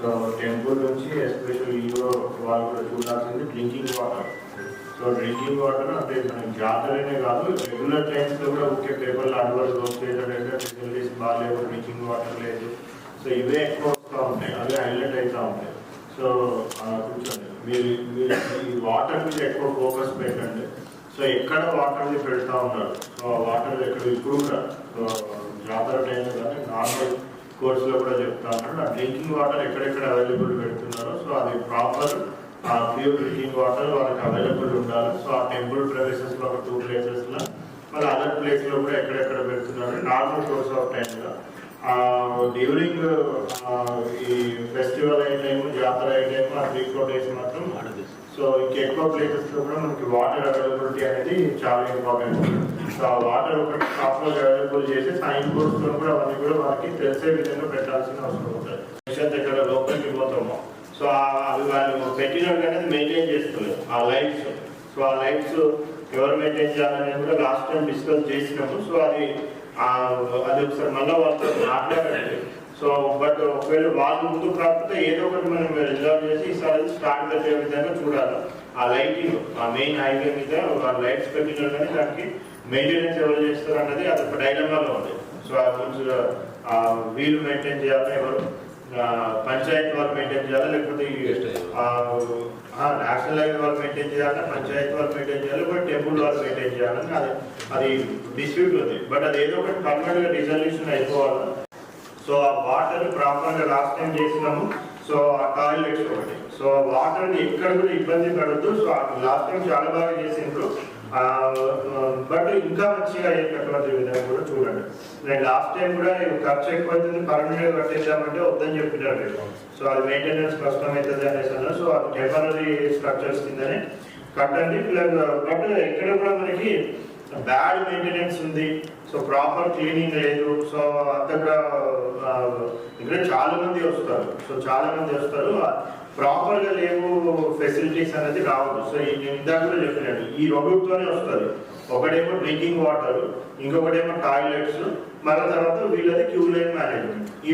So temple నుంచి special EO వాళ్ళు కూడా చూడాల్సింది drinking water. So drinking water అంటే మనకి జాతరనే కాదు రెగ్యులర్ టైమ్స్లో కూడా ఒకే పేపర్లో అడ్వర్స్ వస్తుంటే ఫెసిలిటీస్ బాగాలేవు డ్రింకింగ్ వాటర్ లేదు. సో ఇవే ఎక్కువ వస్తూ ఉంటాయి అవి హైలైట్ అవుతూ ఉంటాయి. సో కూర్చోండి. మీరు మీరు ఈ వాటర్ మీద ఎక్కువ ఫోకస్ పెట్టండి. సో ఎక్కడ వాటర్ పెడతా ఉన్నారు? సో వాటర్ ఎక్కడ ఇప్పుడు కూడా సో జాతర టైంలో కానీ నార్మల్ కోర్సులో కూడా చెప్తా ఉన్నాడు. ఆ డ్రింకింగ్ వాటర్ ఎక్కడెక్కడ అవైలబుల్ పెడుతున్నారో సో అది ప్రాపర్ ఆ ప్యూర్ డ్రింకింగ్ వాటర్ వాళ్ళకి అవైలబుల్ ఉండాలి. సో ఆ టెంపుల్ ప్రైసెస్లో ఒక టూ ప్లేసెస్లో మళ్ళీ అదర్ ప్లేస్లో కూడా ఎక్కడెక్కడ పెడుతున్నారు నార్మల్ కోర్స్ ఆఫ్ టైం లో. డ్యూరింగ్ ఈ ఫెస్టివల్ అయ్యే టైము జాతర అయ్యే టైము ఆ త్రీ ఫోర్ డేస్ మాత్రం సో ఇంకెక్కువ ప్లేసెస్లో కూడా మనకి వాటర్ అవైలబిలిటీ అనేది చాలా ఇంపార్టెంట్ సో ఆ వాటర్ ఒకటి ప్రాపర్ అవైలబుల్ చేసి సైన్ బోర్డ్స్లో కూడా అవన్నీ కూడా వాళ్ళకి తెలిసే విధంగా పెట్టాల్సిన అవసరం ఉంటుంది. మిషన్ దగ్గర లోపలికి పోతాము. సో అవి వాళ్ళు పెట్టినట్టు అనేది మెయింటైన్ చేస్తున్నారు. ఆ లైట్స్ సో ఆ లైట్స్ ఎవరు మెయింటైన్ చేయాలనేది కూడా లాస్ట్ టైం డిస్కస్ చేసినాము. సో అది అది ఒకసారి మళ్ళీ వాళ్ళతో మాట్లాడండి. సో బట్ ఒకవేళ వాళ్ళు ముందుకు రాకపోతే ఏదో ఒకటి మనం రిజర్వ్ చేసి ఈసారి స్టార్ట్ చేసే విధంగా చూడాలి. ఆ లైటింగ్ ఆ మెయిన్ హైవే మీద ఆ లైట్స్ పెట్టినా కానీ దానికి మెయింటెనెన్స్ ఎవరు చేస్తారు అన్నది అది ఒక డైలమాలో ఉంది. సో ఆ కొంచెం ఆ వీలు మెయింటైన్ చేయాలి ఎవరు? పంచాయతీ వాళ్ళు మెయింటైన్ చేయాలా? లేకపోతే నేషనల్ హైవే వాళ్ళు. మెయింటైన్ చేయాలా? పంచాయతీ వాళ్ళు మెయింటైన్ చేయాలి? బట్ టెంపుల్ వాళ్ళు మెయింటైన్ చేయాలని అది అది డిస్ప్యూట్ ఉంది. బట్ అది ఏదో ఒకటి పర్మనెంట్గా రిజల్యూషన్ అయిపోవాలి? సో ఆ వాటర్ ప్రాపర్గా లాస్ట్ టైం చేసినాము. సో ఆ టాయిలెట్స్ ఒకటి సో వాటర్ ఎక్కడ కూడా ఇబ్బంది పడద్దు. సో లాస్ట్ టైం చాలా బాగా చేసిండ్రు. బట్ ఇంకా మంచిగా అయ్యేటటువంటి విధంగా కూడా చూడండి. నేను లాస్ట్ టైం కూడా ఖర్చు ఎక్కువ అవుతుంది పర్మనెంట్ కట్టేద్దామంటే వద్దని చెప్పినారు. సో అది మెయింటెనెన్స్ కష్టం అవుతుంది అనేసి అన్నారు. సో అది టెంపరీ స్ట్రక్చర్స్ కిందనే కట్టండి. ప్లస్ బట్ ఎక్కడ కూడా మనకి బ్యాడ్ మెయింటెనెన్స్ ఉంది. సో ప్రాపర్ క్లీనింగ్ లేదు. సో అంతగా ఇక్కడ చాలా మంది వస్తారు. సో చాలా మంది వస్తారు. ప్రాపర్గా లేవు ఫెసిలిటీస్ అనేది రావద్దు. సో నేను ఇందాక కూడా చెప్పినట్టు ఈ రెండుతోనే వస్తారు ఒకటేమో డ్రింకింగ్ వాటర్ ఇంకొకటేమో టాయిలెట్స్ మళ్ళీ తర్వాత వీళ్ళది క్యూ లైన్ మేనేజ్మెంట్. ఈ